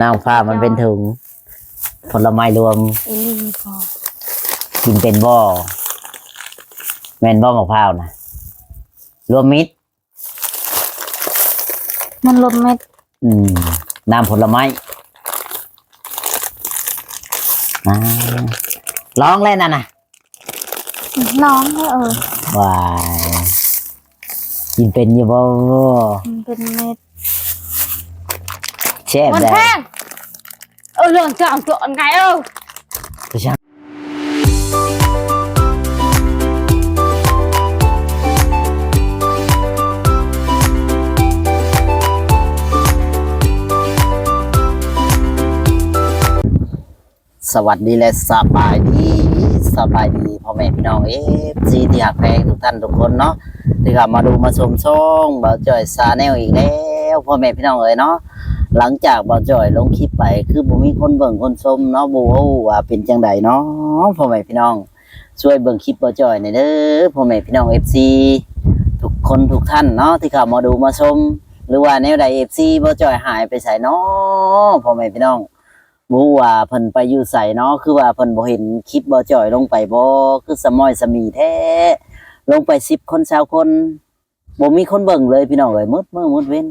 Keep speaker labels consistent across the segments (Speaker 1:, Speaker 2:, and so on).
Speaker 1: น้ำฟ้ามันเป็นถุง ผลไม้รวม
Speaker 2: อีหลีพอ
Speaker 1: กินเป็นบ่อแม่นบ่มะพร้าวนะรวมมิตร
Speaker 2: มันลมเม็ด
Speaker 1: อืมน้ำผลไม้อ่าร้องเล่นน่ะนะ
Speaker 2: น้องให้เออ
Speaker 1: วายกินเป็นอยู่บ่
Speaker 2: มันเป็นเม็ด
Speaker 1: แช่บ
Speaker 2: มัน
Speaker 1: ได้
Speaker 2: แพงเออเรื่องจะเอาตัวไงเออ
Speaker 1: ผู้ชายสวัสดีและสบายดีสบายดีพ่อแม่พี่น้องเอฟซีที่หักแพงทุกท่านทุกคนเนาะที่กลับมาดูมาชมช่องบ่าวจ่อยซาแนลอีกแล้วพ่อแม่พี่น้องเอ๋ยเนาะ หลังจากบ่จ่อยลงคลิปไป คือบ่มีคนเบิ่งคนชมเนาะบ่ฮู้ว่าเป็นจังใดเนาะพ่อแม่พี่น้อง ช่วยเบิ่งคลิปบ่จ่อยหน่อยเด้อพ่อแม่พี่น้อง FC ทุกคนทุกท่านเนาะที่เข้ามาดูมาชม หรือว่าแนวใด FC บ่จ่อยหายไปไสเนาะพ่อแม่พี่น้องบูว่าเพิ่นไปอยู่ไสเนาะคือว่าเพิ่นบ่เห็นคลิปบ่จ่อยลงไปบ่คือสมอยสมีแท้ลงไป10คน20คนบ่มีคนเบิ่งเลยพี่น้องเอ้ยหมดมือหมดเว้น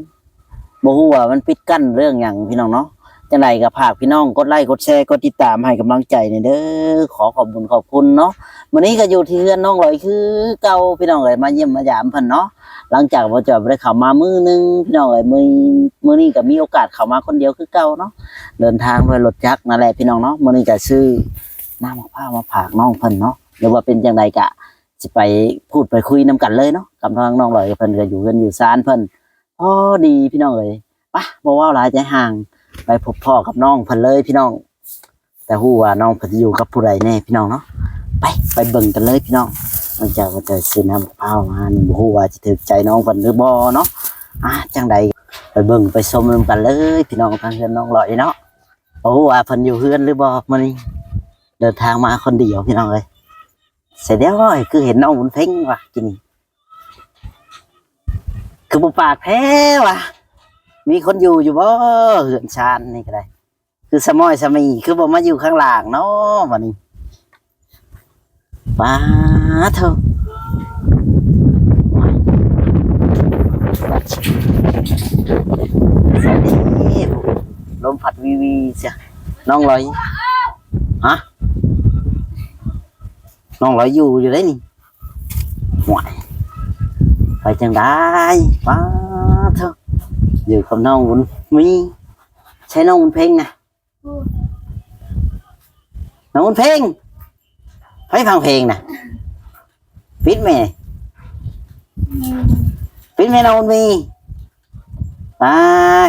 Speaker 1: บ่ฮู้ว่ามันปิดกั้นเรื่องหยังพี่น้องเนาะจังไดก็ฝากพี่น้องกดไลค์กดแชร์กดติดตามให้กำลังใจหน่ยเด้อขอขอบคุณขอบคุณเนาะวันนี้ก็อยู่ที่เรือนน้องลอยคือ เก่าพี่น้องเอ้ยมาเยี่ยมมายามเพิ่นเนาะหลังจากบ่จอยบ่ได้เข้ามามื้อหนึงพี่น้องเอ้ยมื้อมื้อนี้ก็มีโอกาสเข้ามาคนเดียวคือเก่าเนาะเดินทางด้วยรถจักรนั่นแหละพี่น้องเนาะมื้อนี้ก็ซื้อน้ำมะพร้าวมาฝากน้องเพิ่นเนาะหรือว่าเป็นจังไดกะสิไปพูดไปคุยนํกันเลยเนาะกับทางน้องลอยเพิ่นก็อยู่กันอยู่ซานเพิ่น พอดีพี่น้องเอ้ยปะบ่เว้าหลายใจห่าง ไปพบพ่อกับน้องเพิ่นเลยพี่น้อง แต่ฮู้ว่าน้องเพิ่นอยู่กับผู้ใดแน่พี่น้องเนาะไปไปเบิ่งกันเลยพี่น้องหลังจากว่าจะซื้อน้ำมะพร้าวมานี่บ่ฮู้ว่าจะถูกใจน้องเพิ่นหรือบ่เนาะอะจังใดไปเบิ่งไปชมนกันเลยพี่น้องทางเฮือนน้องลอยเนาะโอ้ว่าเพิ่นอยู่เฮือนหรือบ่มื้อนี้เดินทางมาคนเดียวพี่น้องเอ้ยเสร็จแล้วเอ้ยคือเห็นน้องบุญเพ็งว่ะกินนี่ คือบ่ปากแท้ว่ะมีคนอยู่อยู่บ่เฮือนชานนี่ก็ได้ คือสมอยสมีคือบ่มาอยู่ข้างหล่างเนาะบัดนี้ป้าเถอะสวัสดีลมพัดวีวีเสียน้องลอยฮะน้องลอยอยู่อยู่ได้นี่หวย ไปจังได้ป้าเถอะอยู่กับน้องบุญมีใช้น้องบุญเพ่งนะน้องบุญเพ่งไปฟังเพลงนะปิดแม่ปิดแม่น้องบุญมีป้า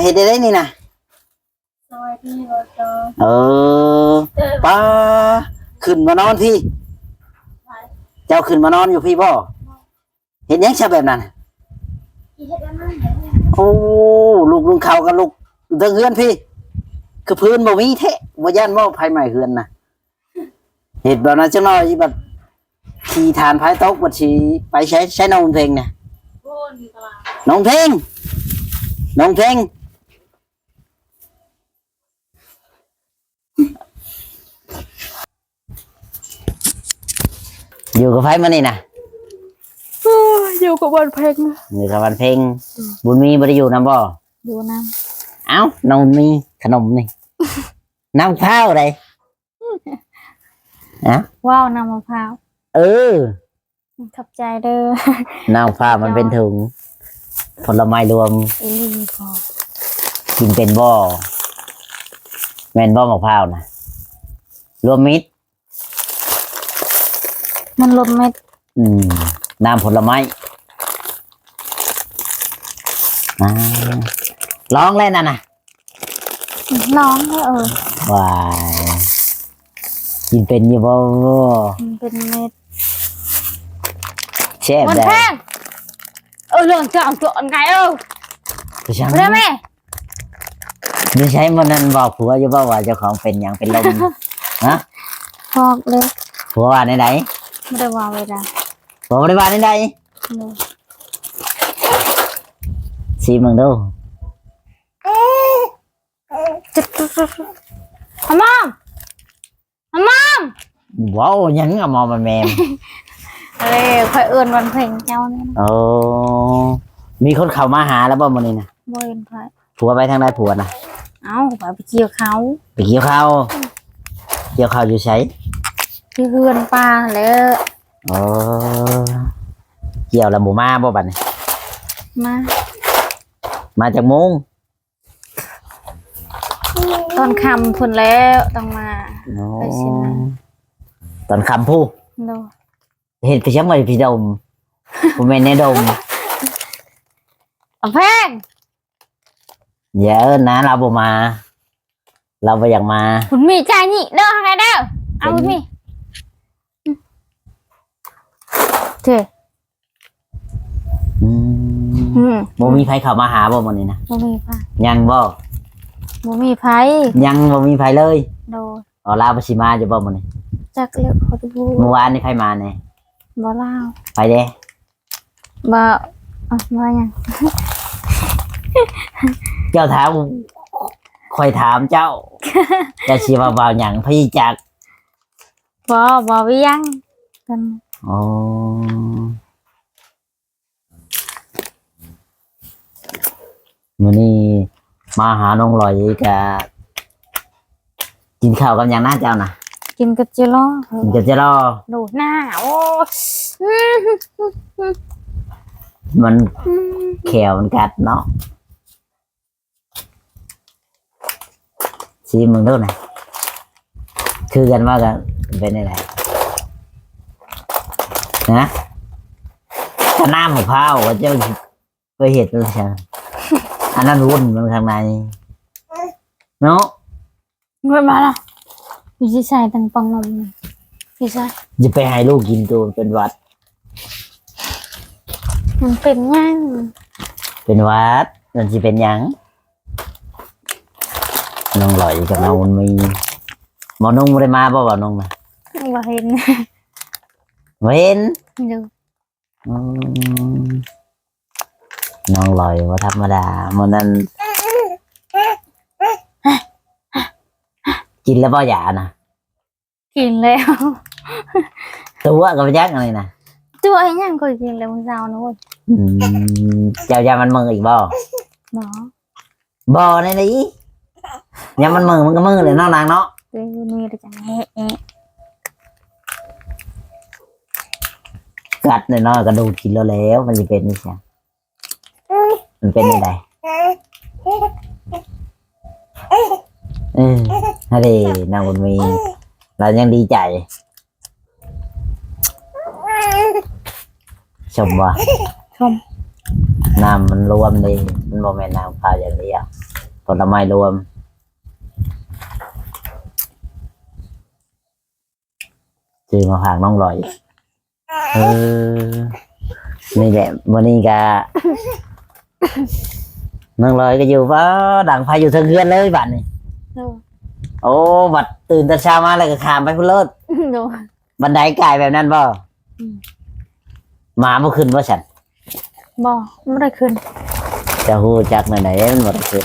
Speaker 1: เห็นได้ได้นี่นะ
Speaker 2: สวัสดีบอจอ
Speaker 1: เออป้าขึ้นมานอนพี่ เจ้าขึ้นมานอนอยู่พี่บ่ เห็นยังชาแบบนั้น โอ้ลูกลุงเขากับลูกเดิงเฮือนพี่ คือพื้นบ่มีแท้บ่ย่านว่าภายใหม่เฮือนนะเห็ดแบบนั้นจังน้อยบัดขี่ทานภายโต๊ะบัดสิไปใช้ใช้น้องเพลงเนี่ยน้องเพลงน้องเพลงอยู่กับไฟมานี่นะ
Speaker 2: อยู่กับบอลเพลงนะ
Speaker 1: อยู่กับวันเพลงบุญมีบ่ได้อยู่นํบ่
Speaker 2: ดูน้
Speaker 1: เอ้าน้องมีขนมนี่ น้ำข้าวอะไรอะำ
Speaker 2: ว้าวน้ำมะพร้าว
Speaker 1: เออ
Speaker 2: ขอบใจเด้อ
Speaker 1: น้ำข้าวมันเป็นถุงผลไม้รวม
Speaker 2: อีหลีพอ
Speaker 1: กินเป็นบ่อแม่นบ่มะพร้าวนะรวมมิตร
Speaker 2: มันลมเม็ด
Speaker 1: อืม น้ำผลไม้อ่าร้องเล่นน่ะนะ
Speaker 2: น้องให้เออ
Speaker 1: วายกินเป็นอยู่บ่
Speaker 2: มันเป็นเม็ด
Speaker 1: แช่บ
Speaker 2: มัน
Speaker 1: ได้
Speaker 2: แพงเออเรื่องจะเอาตัวไงเออ
Speaker 1: ผู้ชาย
Speaker 2: ไม่ได้แม่
Speaker 1: ไม่ใช่มันนั่นบอกผัวอยู่บ่ว่าเจ้าของเป็นหยังเป็นลมฮะ
Speaker 2: พอกเลย
Speaker 1: ผัวว่าในไหน
Speaker 2: ไม่ได้ว่าเวลา
Speaker 1: ผัว บ่ได้ว่าในไหน
Speaker 2: เลย
Speaker 1: สีมึงดู
Speaker 2: จุดจุดจุดจุดมามอมมามอม
Speaker 1: ว้าวยังอะมอมันแมม
Speaker 2: เอ้ยค่อยเอื่นวันเพ่งเจ้านี่นะ
Speaker 1: โอ้มีคนเข้ามาหาแล้วบ่มื้อนี้นะ
Speaker 2: บ่เห็นไผ
Speaker 1: ผัวไปทางใดผัวน่ะ
Speaker 2: เอ้าไปไปเกี่ยวเขา
Speaker 1: ไปเกี่ยวข้าวเกี่ยวข้าวอยู่ไส
Speaker 2: ที่เฮือนป้าแล้ว
Speaker 1: โอ้ เกี่ยวแล้วบ่มาบ่บัดนี้
Speaker 2: มา
Speaker 1: มาจากมุง
Speaker 2: ตอนคำพุ่นแล้วต้องมา
Speaker 1: โอ้
Speaker 2: ไปสิมา
Speaker 1: ตอนคำผู้
Speaker 2: โด
Speaker 1: เห็ดไปช่างไว้พี่ดมผมเป็นในดม
Speaker 2: เอาแพง
Speaker 1: อย่าเอิ้นนะเราบ่มา เราบ่อยากมา
Speaker 2: คุณมีใจนี่เด้อทางไหนเด้อเอาคุณมีเถอะ
Speaker 1: อืม
Speaker 2: อืม
Speaker 1: บ่มีใครเข้ามาหาบ่มื้อนี้นะ
Speaker 2: บ่มีไผ
Speaker 1: ยังบ่
Speaker 2: บ่มีไผ
Speaker 1: ยังบ่มีใครเลย
Speaker 2: โด
Speaker 1: อ๋อลาบ่สิมาจะบ่มื้อนี้
Speaker 2: จักเลือกเขาจะพูด
Speaker 1: เมื่อวานนี่ใครมาแน่
Speaker 2: บ่เล่า
Speaker 1: ไปเด้
Speaker 2: บ่อะบ่หยัง
Speaker 1: เจ้าถามค่อยถามเจ้าจะสิว่าบ่าวหยังพี่จัก
Speaker 2: บ่บ่วิยังกัน
Speaker 1: อ๋อ มื้อนี้มาหาน้องลอยกะกินข้าวกับหยังนะเจ้าน่ะ
Speaker 2: กินกับจิโร่
Speaker 1: กินกับจะรอ
Speaker 2: ดูหน้าโอ้อืม
Speaker 1: มัน
Speaker 2: อืม
Speaker 1: แขวมันกัดเนาะซีมึงดูหน่อยคือกันว่ากันเป็นอะไรนะถ้าน้ำมะพร้าวก็จะไปเห็ดมันใช่ อันนั้นวุ่นมันข้างในเนาะ
Speaker 2: เงินมาละพี่สิใส่ตังปังนมพี่ใส่
Speaker 1: จะไปให้ลูกกินตัวเป็นหวัด
Speaker 2: มันเป็นย่าง
Speaker 1: เป็นหวัดมันจะเป็นหยังน้องลอยกับน้องมันมีหมอนุ่งไม่ได้มาบ่บ่นุ่งนะ
Speaker 2: บ่เห็น
Speaker 1: เว้น
Speaker 2: ดู
Speaker 1: อืม น้องลอยว่าธรรมดามันนั้นกินแล้วบ่หยานะ
Speaker 2: กินแล้ว
Speaker 1: ตัวกับยักษ์อะไรนะ
Speaker 2: ตัวไอ้ย่างก็กินแล้วมึงเจ้านะเว้ย
Speaker 1: อืมเจ้ายามันมืออีกบ่
Speaker 2: หมอ
Speaker 1: บ่ในนี้ยามันมือมันก็มือเลยเนาะนางเนาะ
Speaker 2: ตัวมีแต่จังแอะแอะ
Speaker 1: กัดเลยเนาะกระดูกกินแล้วแล้ว มันจะเป็นนี่ใช่ มันเป็นยังไงเออฮะเดนางบุญมีเรายังดีใจ ชมว่า
Speaker 2: ชม
Speaker 1: น้ำมันรวมดีมันโมเมนน้ำเปล่าอย่างเดียวผลไม้รวมจือมาฝากน้องลอย เออ นี่แหละวันนี้ก็ น้องลอยก็อยู่ว่าดังไฟอยู่เทั้งเฮือนเลยบัดนี้
Speaker 2: ดู
Speaker 1: โอ้บัดตื่นแต่เช้ามาแล้วก็ขามไปพุ่นเลิศ
Speaker 2: ดู
Speaker 1: บันไดไกลแบบนั้นบ่
Speaker 2: อืม
Speaker 1: หมาบ่ขึ้นบ่ฉัน
Speaker 2: บ่ไม่ได้ขึ้น
Speaker 1: จะฮู้จักหน่อยไหนมันบ่ได้ขึ้น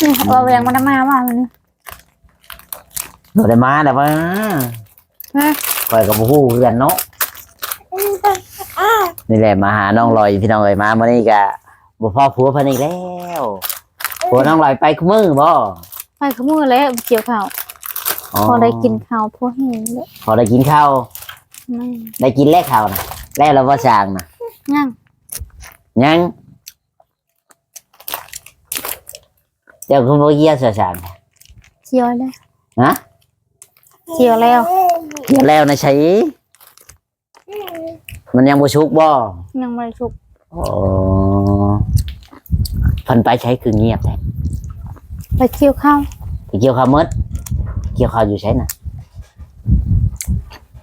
Speaker 2: นี่เอาแหวงมันมาว่ามันนี่
Speaker 1: บ่ได้มาแต่ว่า
Speaker 2: ฮะ
Speaker 1: คอยกับผู้เพื่อนเนาะ นี่แหละมาหาน้องลอยพี่น้องเอ้ยมาเมื่อนี้กะบ่พ่อผัวเพิ่นอีกแล้วผัวน้องลอยไปคุมือบ่
Speaker 2: ไปขมือแล้วเกี่ยวข้าวพอได้กินข้าวพอเห็นเลย
Speaker 1: พอได้กินข้าว
Speaker 2: ไม่
Speaker 1: ได้กินแลกข้าวนะแล้วเราบ่สร้างนะ
Speaker 2: ย่าง
Speaker 1: ยังเจ้าคุณบ่เยี่ยมสร้าง
Speaker 2: เกี่ยวแล้ว
Speaker 1: ฮะ
Speaker 2: เกี่ยวแล้ว
Speaker 1: เยี่ยมแล้วนะใช่ มันยังบ่ชุกบ่
Speaker 2: ยังไม่ได้สุก
Speaker 1: อ๋อเพิ่นไปใช้คือเงียบแท้
Speaker 2: ไปเกี่ยวข้าว
Speaker 1: ไปเกี่ยวข้าวมดเกี่ยวข้าวอยู่ใช้น่ะ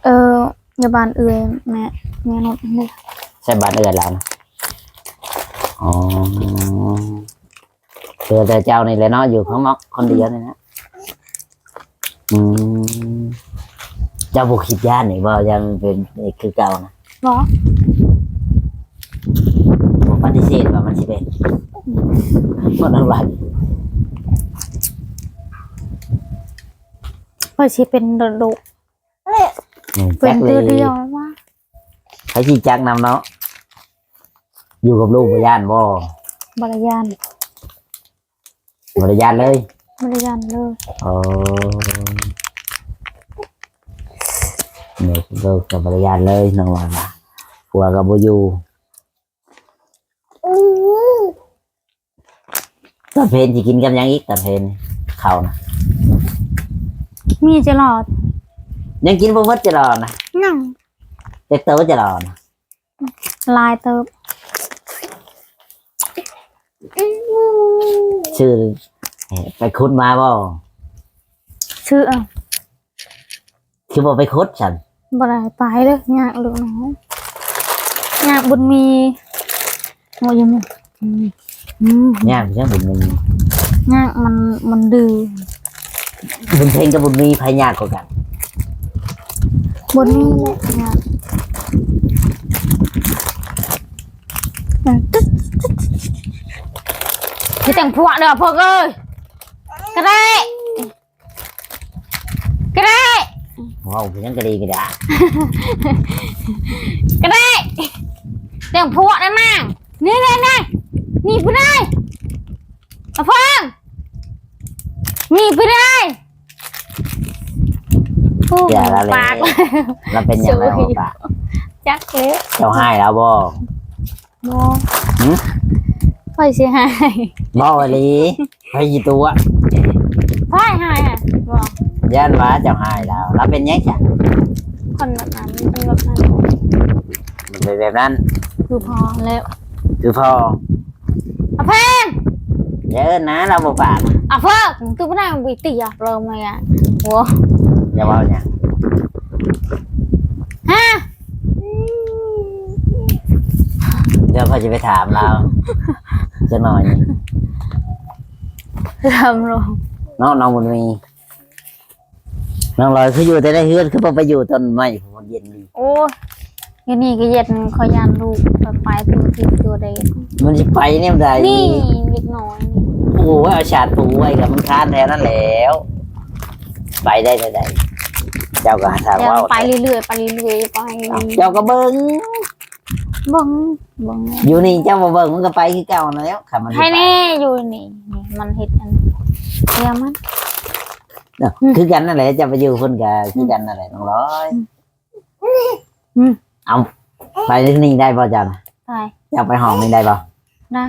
Speaker 2: เอออยาบานเอื่อยแม่แม่นดเลย
Speaker 1: ใช่บ้านเอือนเรานะอ๋อเจอแต่เจ้านี่แหละเนาะอยู่ข้างนอกคนเดียวนี่นะอืม จ้าบุคิดยานนี่บ่ยังเป็นคือเก่านะ
Speaker 2: หรอ
Speaker 1: บ่ปฏิเสธว่ามันสิเป็นบ่ต้องหลัก
Speaker 2: พอยสิเป็นโดดุเป็นตัวเดียวว่า
Speaker 1: ใคที่จักนำเนาะอยู่กับลูกบ่ยานบ่
Speaker 2: บ่ได้ยาน
Speaker 1: บ่ได้ยานเลย
Speaker 2: บ่ได้ยานเลย
Speaker 1: อ๋อ เนี่ยลูกกับบ่ได้ย่านเลยน้องว่าล่ะผัวก็บ่อยู่ตอนเพลนสิกินกับหยังอีกตอนเพลนข้าวนะ
Speaker 2: มีจะหลอด
Speaker 1: ยังกินบ่หมดจะรอนะ
Speaker 2: ยัง
Speaker 1: เด็กโตจะรอนะ
Speaker 2: ลายเติบ
Speaker 1: ชื่อไปคุดมาบ่
Speaker 2: ชื่ออะ
Speaker 1: คือบ่ไปคุดฉัน
Speaker 2: บ่ได้ไปเลยยากลูกน้องยากบุญมีโอ้ยยังไงอืมอืม
Speaker 1: ย่างจังบุญมี
Speaker 2: ยากมันมันดื้อ
Speaker 1: บุญเพลงกับบุญมีไผยากกว่ากัน
Speaker 2: บุญมีแหละยากอย่างตึ๊ดตึ๊ดที่แต่งพวกเด้อพวกเอ้ยกระได้กระได้
Speaker 1: ว้าวเพิ่นยังก็ดีก็ได้
Speaker 2: ก็ได้เรื่องพวกนั่นน่ะนี่นี่นี่นี่ไปได้เอาฟังนี่ไปได้โอ้
Speaker 1: อย่าละเลย
Speaker 2: ปาก
Speaker 1: แล้วเป็นยังไง
Speaker 2: สวย
Speaker 1: บ่ปะ
Speaker 2: จักเล็
Speaker 1: เจ้าให้แล้วบ่
Speaker 2: โม
Speaker 1: หืม
Speaker 2: ค่อยเสียหาย
Speaker 1: บ่อีหลีไผสิตัว
Speaker 2: พ่ายหายอะบอก
Speaker 1: ย่านว่าเจ้าให้แล้วแล้วเป็นยังจ้ะ
Speaker 2: คนแบบนั้นเป็นแบบนั้น
Speaker 1: มันเป็นแบบนั้น
Speaker 2: คือพอแล้ว
Speaker 1: คือพ่อ
Speaker 2: เอาเพง
Speaker 1: อย่าเอิ้นนะเราบ่ปาก
Speaker 2: เอาเพิ่งคือไม่ได้มันบีตีอะเริ่มเลยอะโว้
Speaker 1: อย่าเว้าหยัง
Speaker 2: ฮะ
Speaker 1: เดี๋ยวพ่อจะไปถามเราจะหน่อยนี่
Speaker 2: ทำลง
Speaker 1: น้องน้องบุญมี น้องลอยคืออยู่แต่ได้เฮือนคือบ่ไปอยู่ต้นไม้ผมเย็นดี
Speaker 2: โอ้ยอยนี่ก็เย็นคอยยานลูกไปไปตัวที่ตัวเด็ก
Speaker 1: มันสิไปเนี่ยมันได้
Speaker 2: นี่เล็กน้อยนี่
Speaker 1: โอ้ยเอาชาติปูไว้กับมันค้านแท้นั่นแล้ว ไปได้ได้ได้ เจ้าก็หาทาง
Speaker 2: เดี๋ยว
Speaker 1: ว่า
Speaker 2: ไปเรื่อยๆไปเรื่อยๆไป
Speaker 1: เจ้าก็เบิ่ง
Speaker 2: เบังเบัง
Speaker 1: อยู่นี่เจ้าบ่เบิ่งมันก็ไปคือเก่านั่นแล้วค่ะมันสิ
Speaker 2: ให้
Speaker 1: ไป
Speaker 2: แน่อยู่นี่นี่มันเห็ดอันเดียวมัน
Speaker 1: เนาะคือกันนั่นแหละจะไปอยู่เพิ่นก็คือกันนั่นแหละน้องร้อย
Speaker 2: อืม
Speaker 1: เอาไปที่นี่ได้บ่เจ้าน่ะ
Speaker 2: ไป
Speaker 1: เจ้าไปห้องนี่ได้บ่
Speaker 2: ได้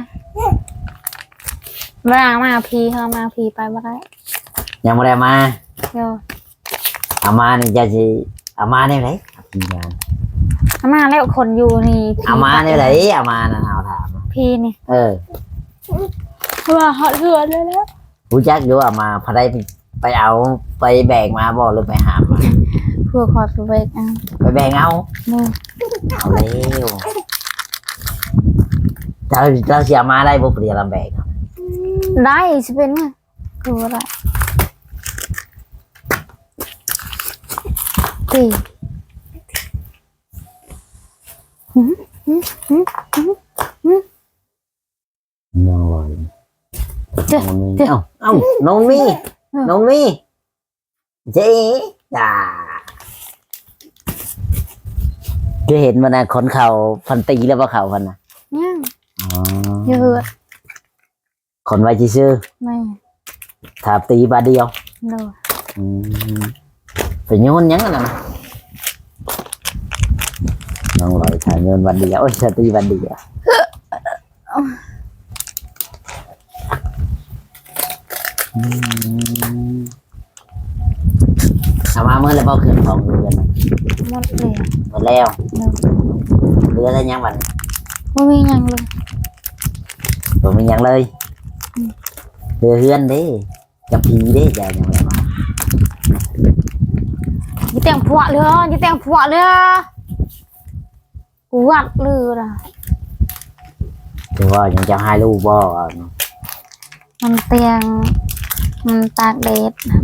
Speaker 2: เวลามาพีเฮามาพีไปบ่ได้
Speaker 1: ยังบ่ได้มา
Speaker 2: เดี๋ยว
Speaker 1: เอามานี่จะสิเอามาได้ไหนพี่งาน
Speaker 2: เอามาแล้วคนอยู่นี่พี
Speaker 1: เอามาได้ไหนเอามาน่ะเอาถาม
Speaker 2: พีนี่
Speaker 1: เออ
Speaker 2: ว่าฮอดเรือเลยแล้ว
Speaker 1: รู้จักอยู่เอามาพอได้ ไปเอาไปแบกมาบ่หรือไปหามา
Speaker 2: เพื่อคอยไปเวกอะ
Speaker 1: ไปแบกเอา
Speaker 2: มือ
Speaker 1: เอาเร็วเราเราเสียมาได้บุปเรียลำแบกเอา
Speaker 2: ได้สิเป็นไงคืออะไรตี
Speaker 1: น้องลอย
Speaker 2: เจ้า
Speaker 1: น้องมีเอ้า เอ้าน้องมี น้องมีเจ๊จ้าจะเห็นมันนะคนเขาพันตีแล้วว่าเขาพันนะ
Speaker 2: เนี่ย
Speaker 1: อ๋อ
Speaker 2: เยอะ
Speaker 1: คนไว้ชื่อ
Speaker 2: ไม่
Speaker 1: ๆถ้าตีบาทเดียว
Speaker 2: เนอะ
Speaker 1: อืมเป็นโยนหยังอะนะน้องลอยถ่ายโยนวันเดียวโอ้ยจะตีวันเดียวอืม เอามาเมื่อไรบ่ขึ้นของเรือนน่ะ
Speaker 2: หมดเลย
Speaker 1: หมดแล้ว
Speaker 2: เนอะ
Speaker 1: เรือได้ยังวัน
Speaker 2: ไม่มีหยังเลย
Speaker 1: ผมมีหยังเลย
Speaker 2: อืม
Speaker 1: เรือเฮือนเด้กับพีเด้อย่าอย่างไรมา
Speaker 2: ยี่แต่งผัวเรือยี่แต่งผัวเรือวัดเรืออะ
Speaker 1: คือว่ายังจะให้ลูกบ่
Speaker 2: มันเตียงมันตากแดดนะ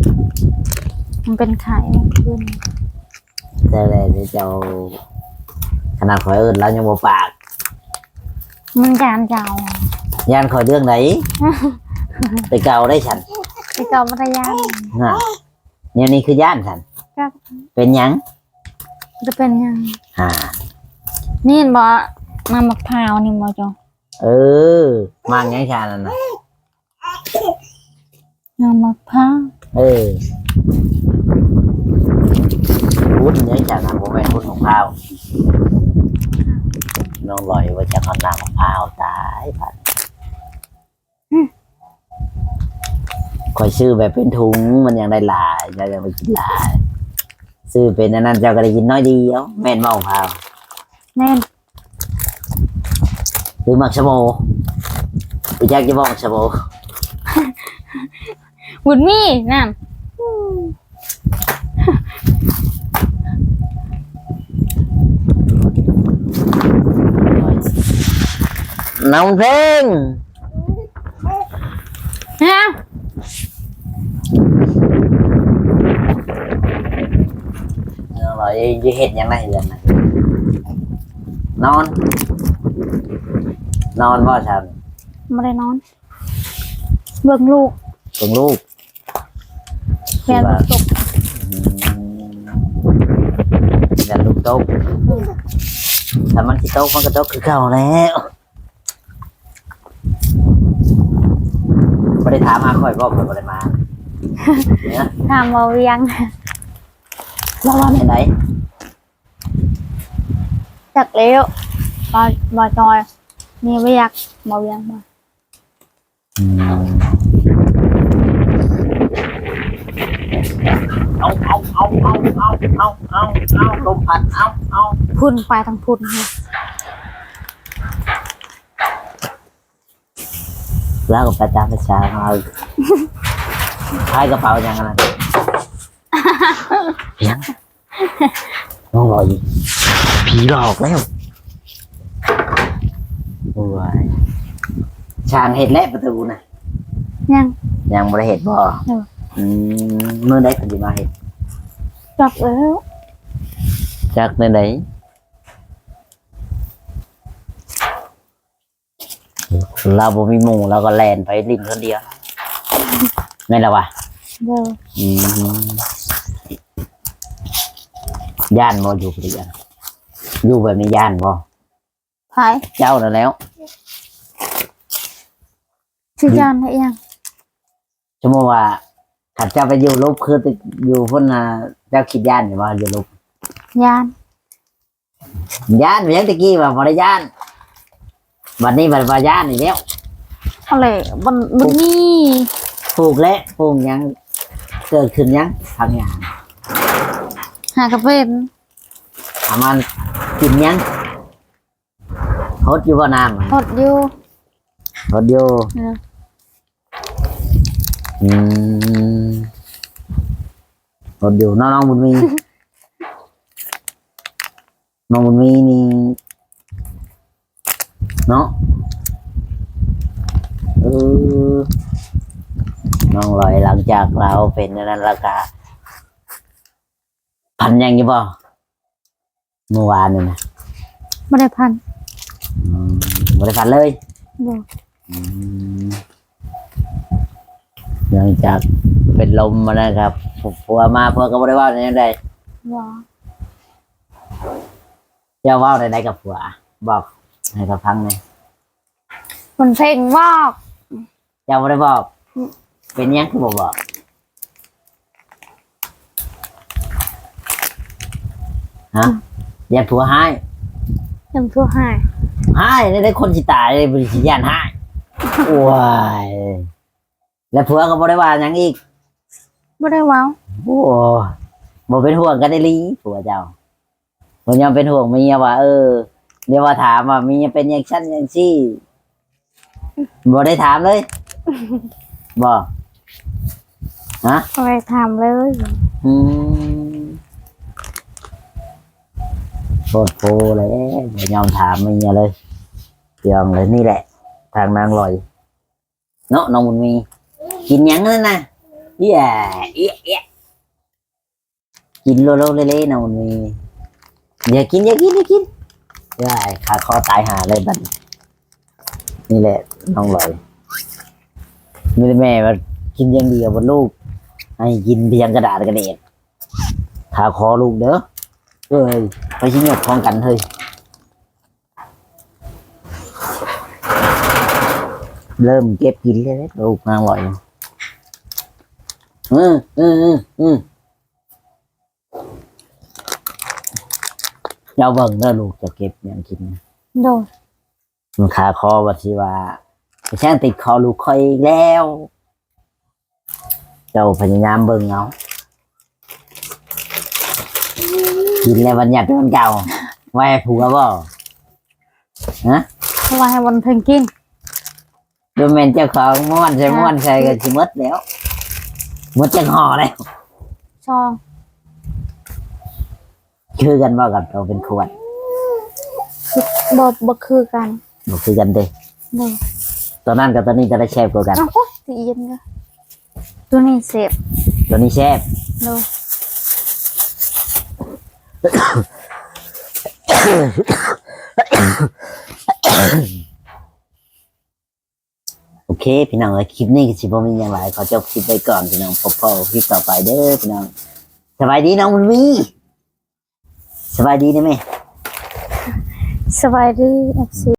Speaker 2: มันเป็นไข่ขึ้น
Speaker 1: แต่เลยเจ้าขนาดขอยเอิญแล้วยังบ่ปาก
Speaker 2: มันจานเจ้า
Speaker 1: ย่านขอยเรื่องไหน ไปเก่าได้ฉัน
Speaker 2: ไปเก่าพัทยา
Speaker 1: น่ะเนี่ยนี่คือย่านฉัน
Speaker 2: ครับ
Speaker 1: เป็นหยัง
Speaker 2: จะเป็นยัง
Speaker 1: อ่า
Speaker 2: นี่เห็นบ่น้ำมะพร้าวนี่บ่จง
Speaker 1: เออมางยังชานั่นนะ
Speaker 2: น้ำมะพร้าว
Speaker 1: เออ พุดยังชานะผมเป็นพุดของข้าวน้องลอยว่าจะเอาน้ำมะพร้าวตายพันคอยซื้อแบบเป็นถุงมันยังได้หลายเรายังไปกินหลาย ซื้อเป็นอันนั้นเจ้าก็ได้กินน้อยเดียวแม่นมองพร้าว
Speaker 2: แน่น
Speaker 1: หรือหมักชะโมอุจักจะบอกชะโม
Speaker 2: บุญมีนั่น
Speaker 1: น้องเพลง
Speaker 2: นะ
Speaker 1: น้องลอยจะเห็ดยังไงเดือนนะนอน นอนบ่ฉัน
Speaker 2: ไม่ได้นอน เบิ่งลูก
Speaker 1: ตรงลูก
Speaker 2: แฟนลูกตก
Speaker 1: อย่าลูกโต๊ะถ้ามันที่โต๊ะมันก็โต๊ะคือเก่าแล้วไม่ได้ถามมาค่อยบอกค่อยบ่ได้มาเนี่ย
Speaker 2: ถามมาเวียง
Speaker 1: ว่าว่าไหนไหน
Speaker 2: จักแล้วบาบาจอยมีเวียกมาเวียงมา
Speaker 1: เอาเอาเอา เอาเอาเอาเอาเอาลมพัดเอาเอา
Speaker 2: พุ่นไปทางพุ่นค่ะ
Speaker 1: แล้วก็ไปตามประชาเอาพายกระเป๋ายังไงยังน้องรออยู่ผีหลอกแล้วโอ้ยช่างเห็ดและประตูนะ
Speaker 2: ยัง
Speaker 1: ยังบริเห็ดบ่
Speaker 2: เออ
Speaker 1: อืมเมื่อใดปฏิมาเห็ด
Speaker 2: จับแล้ว
Speaker 1: จากในไหนเราบ่มีหมู่เราก็แลนไปริมคนเดียวไม่นละวะ
Speaker 2: เด้อ
Speaker 1: อืมย่านบ่อยู่ปริยันอยู่แบบนี้ย่านบ่
Speaker 2: ไผ
Speaker 1: เจ้านั่นแล้ว
Speaker 2: ชื่อยานได้ยัง
Speaker 1: ชั่วโมงว่า ขัดเจ้าไปอยู่ลบคือติอยู่พุ่นน่ะเจ้าคิดย่านอยู่ว่าอยู่ลบ
Speaker 2: ยาน
Speaker 1: ย่านเหมือนตะกี้ว่าบ่ได้ย่านวันนี้บัดว่าย่านอีกแล้ว
Speaker 2: อะไรบันบันนี่
Speaker 1: ปลูกและปลูกหยังเกิดขึ้นหยังทางอย่าง
Speaker 2: หากระเป็น
Speaker 1: อามันกินหยังฮดอยู่บ่น้ำ
Speaker 2: หดอยู่
Speaker 1: ฮดอยู่
Speaker 2: เออ
Speaker 1: อืมฮดอยู่น้องน้องบุญมี น้องบุญมีนี่เนาะเออน้องลอยหลังจากเราเป็นอันนั้นแล้วก็พันยังอยู่บ่เมื่อวานนี่นะ
Speaker 2: ไม่ได้พัน
Speaker 1: อืมบ่ได้พันเลย
Speaker 2: เด้อ
Speaker 1: อืม หลังจากเป็นลมมานะครับผัวมาผัวก็บ่ได้เว่าในใด
Speaker 2: ว่า
Speaker 1: เจ้าเว่าในใดกับผัว บอกให้เขาฟังหน่อย
Speaker 2: มันเพลงวอก
Speaker 1: เจ้าบ่ได้บอก
Speaker 2: อืม
Speaker 1: เป็นหยังคือบ่บอกฮะอย่าผัวให้
Speaker 2: จำชั่วหาย
Speaker 1: ให้ได้ได้คนสิตายเลยบริสิยานให้โอ้ย แล้วผัวก็บ่ได้ว่าหยังอีก
Speaker 2: ไม่ได้เว้าว
Speaker 1: โอ้บ่เป็นห่วงกันได้ลีผัวเจ้าบ่ยอมเป็นห่วงเมียว่า เออเดี๋ยวว่าถามว่าเมียเป็นอย่างชั้นอย่างซี่บ่ได้ถามเลยบ่ฮะ
Speaker 2: อะไรทำเลย
Speaker 1: อืมโคตรโพเลยบ่ยอมถามเมียเลยเตียงเลยนี่แหละ ทางนางลอย เนาะน้องบุญมี กินยังนั่นนะเอี้ยเอี้ยเอี้ยกินโลโลเล่ๆน้องบุญมีอย่ากินอย่ากินอย่ากินได้ขาคอตายหาเลยบันนี่แหละน้องลอยมีแต่แม่ว่ากินอย่างเดียวบนลูกให้กินเพียงกระดาษกระเด็ดถ้าคอลูกเด้อเอ้ยไปชิ้นหยกพร้อมกันเฮ้ยเริ่มเก็บกินเลยลูกมาบ่อย อืมอืมอืมอืมเราเบิ่งเด้อลูกจะเก็บอย่างกิน
Speaker 2: โดย
Speaker 1: มันขาคอว่าสิว่าไปช่างติดคอลูกคอยอีกแล้ว เจ้าพยายามเบิ่งเอากินแล้วบัญญัติมันเก่าไว้ให้ผัวบ่ฮะ
Speaker 2: เพราะว่าให้วันเพิ่งกิน
Speaker 1: ดูแม่นเจ้าของม้วนใส่ม้วนใส่ก็สิหมดแล้วห มดจังห่อแล้ว
Speaker 2: ซอง
Speaker 1: คือกันบ่กับเราเป็นขวด
Speaker 2: บ่บ่คือกัน
Speaker 1: บ่คือกันเด้
Speaker 2: โดย
Speaker 1: ตัวนั้นกับตัวนี้จะได้แซ่บกว่ากัน
Speaker 2: อ้าวโอ้ยสิเย็นเลยตัวนี้เสพ
Speaker 1: ตัวนี้แซ่บ
Speaker 2: โดย
Speaker 1: โอเค พี่น้องคลิปนี้ก็สิบ่มีอย่างไรขอจบคลิปไปก่อนพี่น้องพบกันคลิปต่อไปเด้อพี่น้องสบายดีน้องมันวีสบายดีได้ไหม
Speaker 2: สบายดี FC